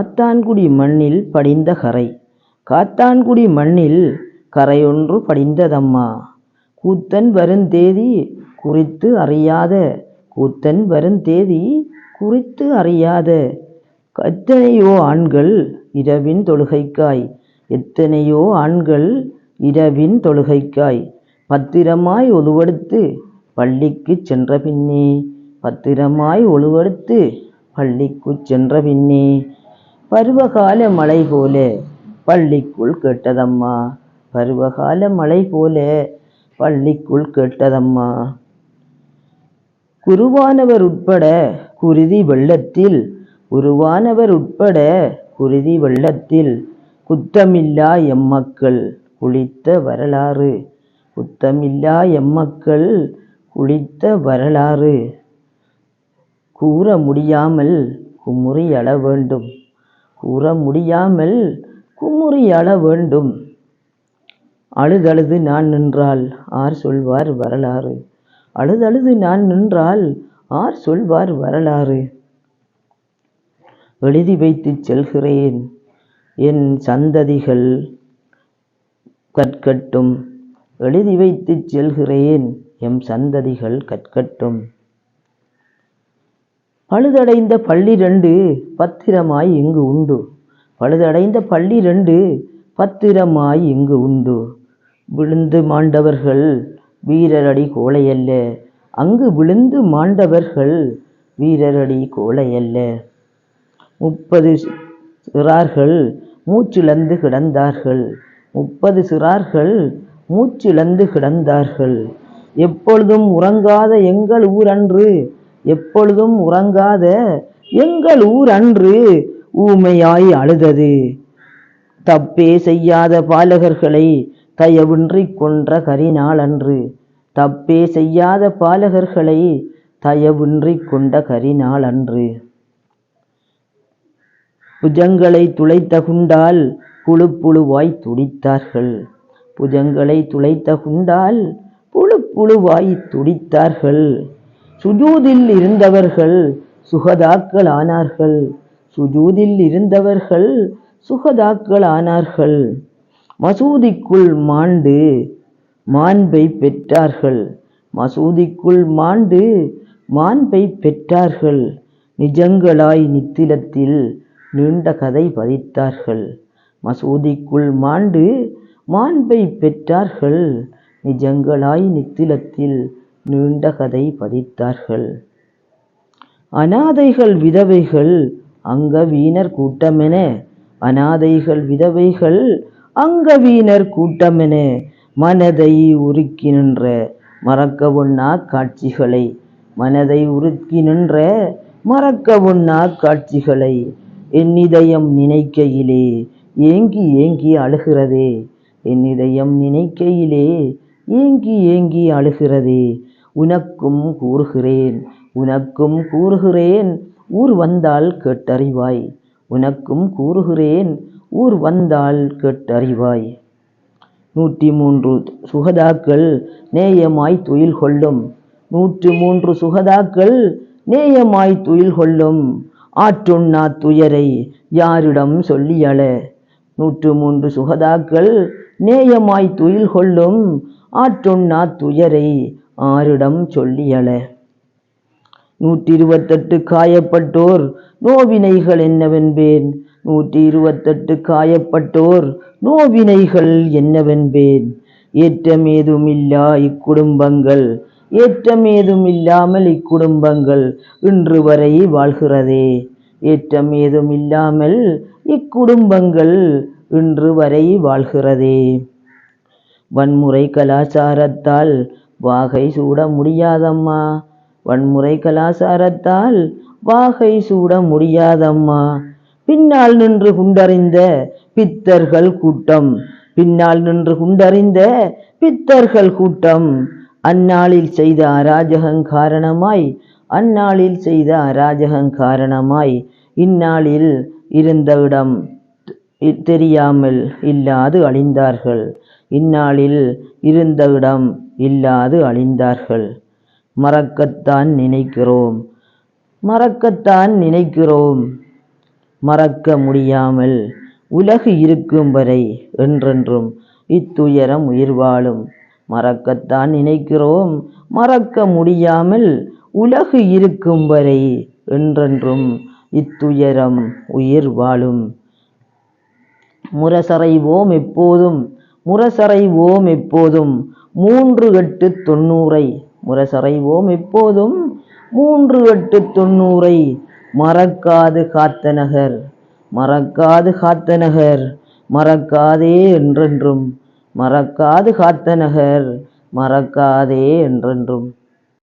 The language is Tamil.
காத்தான்குடி மண்ணில் படிந்த கறை காத்தான்குடி மண்ணில் கறையொன்று படிந்ததம்மா. கூத்தன் வருந்தேதி குறித்து அறியாத கூத்தன் வருந்தேதி குறித்து அறியாத. எத்தனையோ ஆண்கள் இரவின் தொழுகைக்காய். எத்தனையோ ஆண்கள் இரவின் தொழுகைக்காய். பத்திரமாய் ஒழுவெடுத்து பள்ளிக்குச் சென்ற பின்னே. பத்திரமாய் ஒழுவெடுத்து பள்ளிக்குச் சென்ற பின்னே. பருவகால மழை போல பள்ளிக்குள் கேட்டதம்மா. பருவகால மழை போல பள்ளிக்குள் கேட்டதம்மா. குருவானவர் உட்பட குருதி வெள்ளத்தில் உருவானவர் உட்பட குருதி வெள்ளத்தில் குத்தமில்லா எம்மக்கள் குளித்த வரலாறு. குத்தமில்லா எம்மக்கள் குளித்த வரலாறு. கூற முடியாமல் குமுறி அழ வேண்டும். கூற முடியாமல் குமுறி அழ வேண்டும். அழுதழுது நான் நின்றால் ஆர் சொல்வார் வரலாறு. அழுதழுது நான் நின்றால் ஆர் சொல்வார் வரலாறு. எழுதி வைத்துச் செல்கிறேன். என் சந்ததிகள் கற்கட்டும். எழுதி வைத்துச் செல்கிறேன். எம் சந்ததிகள் கற்கட்டும். பழுதடைந்த பள்ளி ரெண்டு பத்திரமாய் இங்கு உண்டு. பழுதடைந்த பள்ளி ரெண்டு பத்திரமாய் இங்கு உண்டு. விழுந்து மாண்டவர்கள் வீரரடி கோழையல்ல அங்கு விழுந்து மாண்டவர்கள் வீரரடி கோழையல்ல முப்பது சிறார்கள் மூச்சிழந்து கிடந்தார்கள். முப்பது சிறார்கள் மூச்சிழந்து கிடந்தார்கள். எப்பொழுதும் உறங்காத எங்கள் ஊரன்று எப்பொழுதும் உறங்காத எங்கள் ஊர் அன்று ஊமையாய் அழுதது. தப்பே செய்யாத பாலகர்களை தயவின்றி கொன்ற கரிநாள் அன்று. தப்பே செய்யாத பாலகர்களை தயவின்றி கொண்ட கரிநாள் அன்று. புஜங்களை துளைத்த குண்டால் புழு புழுவாய் துடித்தார்கள். புஜங்களை துளைத்த குண்டால் புழு புழுவாய் துடித்தார்கள். சுஜூதில் இருந்தவர்கள் சுகதாக்கள் ஆனார்கள் சுஜூதில் இருந்தவர்கள் சுகதாக்கள் ஆனார்கள் மசூதிக்குள் மாண்டு மாண்பை பெற்றார்கள். மசூதிக்குள் மாண்டு மாண்பை பெற்றார்கள். நிஜங்களாய் நித்திலத்தில் நீண்ட கதை பதித்தார்கள். மசூதிக்குள் மாண்டு மாண்பை பெற்றார்கள். நிஜங்களாய் நித்திலத்தில் நீண்ட கதை பதித்தார்கள். அனாதைகள் விதவைகள் அங்கவீனர் கூட்டமென அனாதைகள் விதவைகள் அங்கவீனர் கூட்டமென மனதை உருக்கி நின்ற மறக்க ஒண்ணா காட்சிகளை மனதை உருக்கி நின்ற மறக்க ஒண்ணா காட்சிகளை என்னிதயம் நினைக்கையிலே ஏங்கி ஏங்கி அழுகிறதே என்னிதயம் நினைக்கையிலே ஏங்கி ஏங்கி அழுகிறதே உனக்கும் கூறுகிறேன் உனக்கும் கூறுகிறேன் ஊர் வந்தால் கேட்டறிவாய். உனக்கும் கூறுகிறேன் ஊர் வந்தால் கேட்டறிவாய். நூற்றி மூன்று சுகதாக்கள் நேயமாய் துயில் கொள்ளும். நூற்று மூன்று சுகதாக்கள் நேயமாய் துயில் கொள்ளும். ஆற்றுண்ணா துயரை யாரிடம் சொல்லியள? நூற்று மூன்று சுகதாக்கள் நேயமாய் துயில் கொள்ளும். ஆற்றுண்ணா துயரை ஆரிடம் சொல்லியள நூற்றி இருபத்தெட்டு காயப்பட்டோர் நோவினைகள் என்னவென்பேன்? நூற்றி இருபத்தெட்டு காயப்பட்டோர் நோவினைகள் என்னவென்பேன்? ஏற்றமேதுமில்லா இக்குடும்பங்கள் ஏற்றமேதுமில்லாமல் இக்குடும்பங்கள் இன்று வரை வாழ்கிறதே. ஏற்றம் ஏதும் இல்லாமல் இக்குடும்பங்கள் இன்று வரை வாழ்கிறதே. வன்முறை கலாச்சாரத்தால் வாகை சூட முடியாதம்மா. வன்முறை கலாசாரத்தால் வாகை சூட முடியாதம்மா. பின்னால் நின்று குண்டறிந்த பித்தர்கள் கூட்டம். பின்னால் நின்று குண்டறிந்த பித்தர்கள் கூட்டம். அந்நாளில் செய்த அராஜகங் காரணமாய் அந்நாளில் செய்த அராஜகங் காரணமாய் இந்நாளில் இருந்த இடம் தெரியாமல் இல்லாது அழிந்தார்கள். இந்நாளில் இருந்த இடம் இல்லாது அழிந்தார்கள். மறக்கத்தான் நினைக்கிறோம். மறக்கத்தான் நினைக்கிறோம். மறக்க முடியாமல் உலகு இருக்கும் வரை என்றென்றும் இத்துயரம் உயிர் வாழும். மறக்கத்தான் நினைக்கிறோம். மறக்க முடியாமல் உலகு இருக்கும் வரை என்றென்றும் இத்துயரம் உயிர் வாழும். முரசறைவோம் எப்போதும் முரசறைவோம் எப்போதும். மூன்று எட்டு தொண்ணூறை முரசறைவோம் எப்போதும். மூன்று எட்டு தொண்ணூறை மறக்காது காத்த நகர் மறக்காது காத்த நகர் மறக்காதே என்றென்றும். மறக்காது காத்த நகர் மறக்காதே என்றென்றும்.